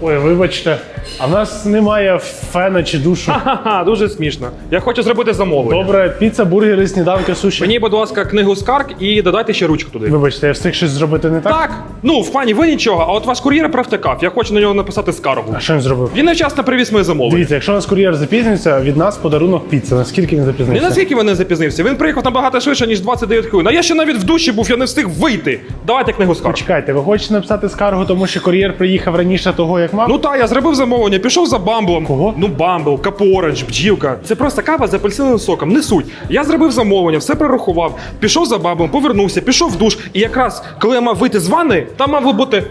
Ой, вибачте, а в нас немає фена чи душу. Ха-ха, дуже смішно. Я хочу зробити замовлення. Добре, піца, бургери, сніданки, суші. Мені, будь ласка, книгу скарг і додайте ще ручку туди. Вибачте, я встиг щось зробити не так? Так, ну в плані ви нічого, а от ваш кур'єр провтикав. Я хочу на нього написати скаргу. А що він зробив? Він невчасно привіз моє замовлення. Дивіться, якщо у нас кур'єр запізнюється, від нас подарунок піца. Наскільки він Не запізнився? наскільки він не запізнився. Він приїхав набагато швидше, ніж 29 хвилин. А я ще навіть в душі був, я не встиг вийти. Давайте книгу скарг. Чекайте, ви хочете написати скаргу, тому що кур'єр приїхав раніше того, як мав? Ну так, я зробив замовлення, пішов за бамблом. Кого? Ну, бамбл, капоранж, бджілка. Це просто кава з апельсиновим соком. Не суть. Я зробив замовлення, все прорахував. Пішов за бамблом, повернувся, пішов в душ. І якраз коли я мав вийти з ванни, там мав бути.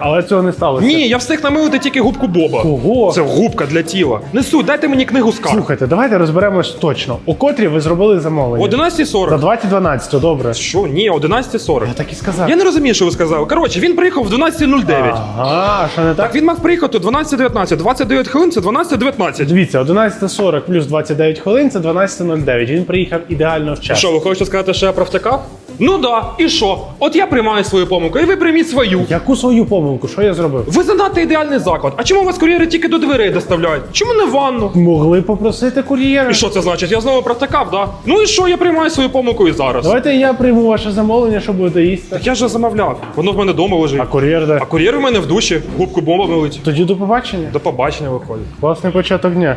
Але цього не сталося. Ні, я встиг намилити тільки губку Боба. Кого? Це губка для тіла. Не суть, дайте мені книгу скарг. Слухайте, давайте розберемось точно. У котрі ви зробили замовлення? 11.40. За 2012, добре. Що? Ні, 11.40. Я так і сказав. Я не розумію, що ви сказали. Коротше, він приїхав в 12.09. Ага, що не так? Так він мав приїхати о 12.19. 29 хвилин це 12.19. Дивіться, 11.40 плюс 29 хвилин це 12.09. Він приїхав ідеально вчасно. Що, ви хочете сказати, що я провтикав? Ну да, і що? От я приймаю свою помилку, і ви прийміть свою. Яку свою помилку? Що я зробив? Ви занадто ідеальний заклад. А чому вас кур'єри тільки до дверей доставляють? Чому не в ванну? Могли попросити кур'єра. І що це значить? Я знову провтикав, да? Ну і що, я приймаю свою помилку і зараз. Давайте я прийму ваше замовлення, що будете їсти. Так я ж замовляв. Воно в мене вдома лежить. А кур'єр де? А кур'єр у мене в душі, губку бомба милить. Тоді до побачення. До побачення виходить. Класний початок дня.